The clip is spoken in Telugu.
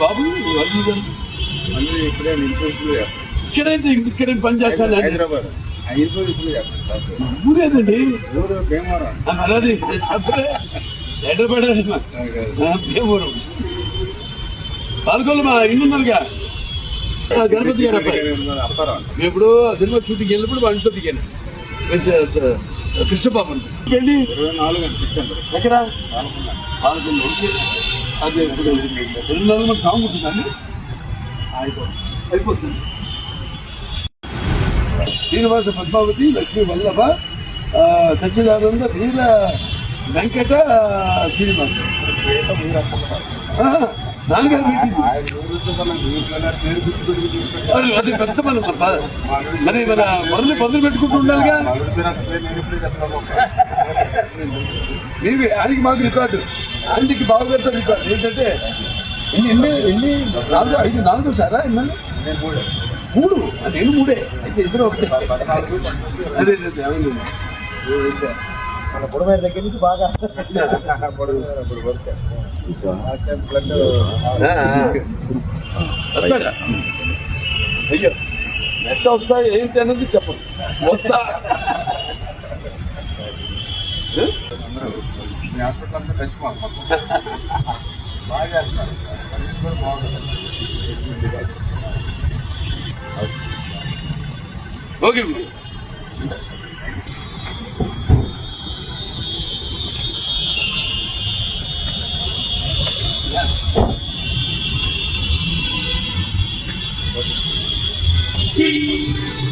బాబు అర్జున్ మళ్ళీ ఇక్కడైతే ఇక్కడే పని చేస్తాను హైదరాబాద్ ఆ ఇన్ఫోసిస్లో ఊరేదండి ఊరు హైదరాబాద్ భీమవరం మా ఇల్లు గణపతి గారు అబ్బాయి. మేము ఇప్పుడు సినిమా షూటింగ్ వెళ్ళినప్పుడు వాళ్ళ ఇంట్లో దిగాను. కృష్ణబాబు. వెళ్ళి ఇరవై నాలుగు ఎక్కడ? అదే రెండు నాలుగు మంది సాంగ్ ఉంటుందండి అయిపోతుంది. శ్రీనివాస పద్మావతి లక్ష్మీ వల్లభ ఆ, సచ్చిదానంద వీర వెంకట శ్రీనివాస. ఆ, అది పెద్ద మన మరి మన మొదలు పందులు పెట్టుకుంటూ ఉండాలిగా. మీవి ఆయనకి మాకు రికార్డు. ఆయనకి బావగారితో రికార్డు. ఏంటంటే ఎన్ని ఎన్ని ఎన్ని నాలుగు ఐదు నాలుగు సారా ఎన్ని నేను మూడు. మూడు నేను మూడే. అయితే ఇద్దరు ఒకటే. అదే అదే అవును. మన బుడమేర దగ్గర నుంచి బాగా. అయ్యో ఎట్లా వస్తా ఏంటి అన్నది చెప్పండి. వస్తా. బాగా బాగుంటుంది ఓకే He